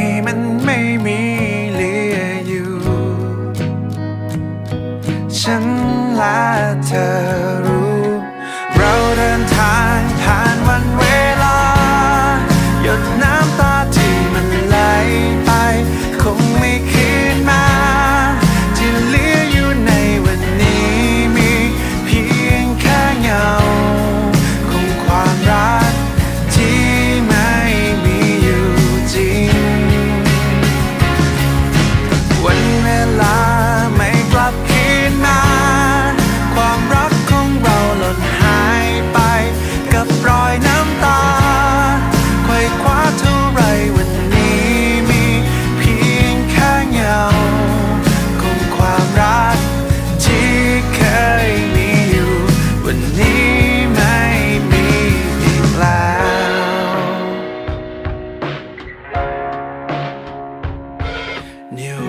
้ เ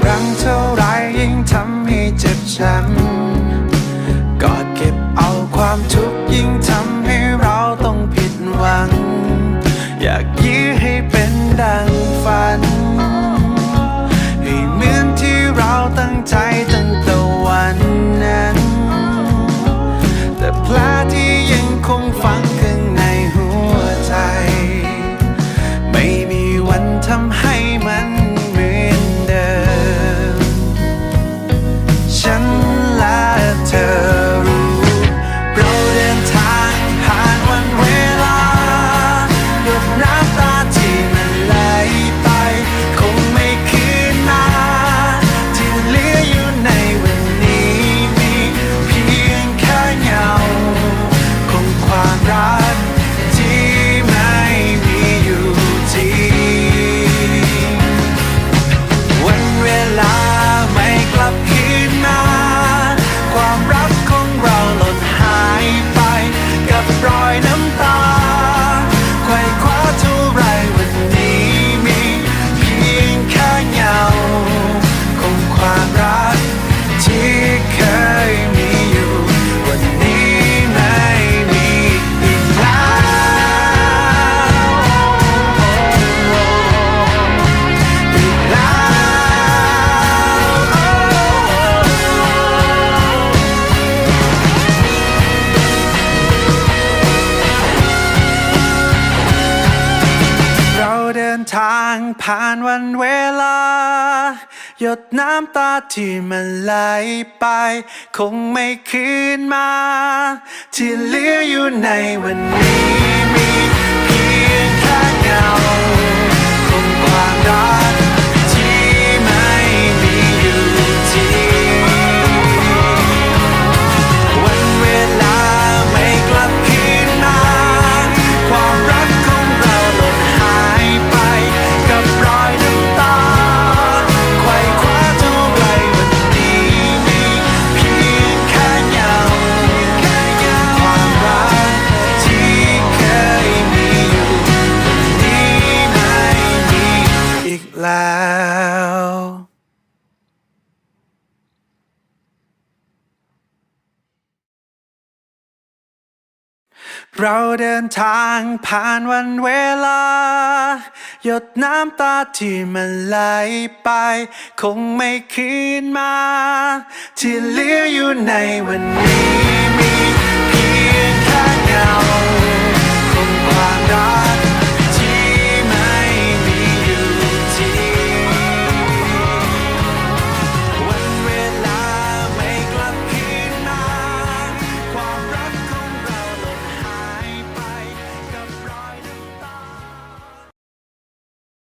รั้งเท่าไรยิ่งทำให้เจ็บช้ำกอดเก็บเอาความทุกข์ยิ่งทำให้เราต้องผิดหวัง อยากยื้อให้เป็นดังฝัน ให้เหมือนที่เราตั้งใจตั้งแต่วันนั้น แต่แผลที่ยังคงฝังข้างในหัวใจ ไม่มีวันทำให้มัน นทางผ่านวันเวลา หยดน้ำตาที่มันไหลไป คงไม่คืนมา ที่เหลืออยู่ในวันนี้มีเพียงแค่เงาของความรัก แล้ว เราเดินทางผ่านวันเวลา หยดน้ำตาที่มันไหลไป คงไม่คืนมา ที่เหลืออยู่ในวันนี้มีเพียงแค่เงา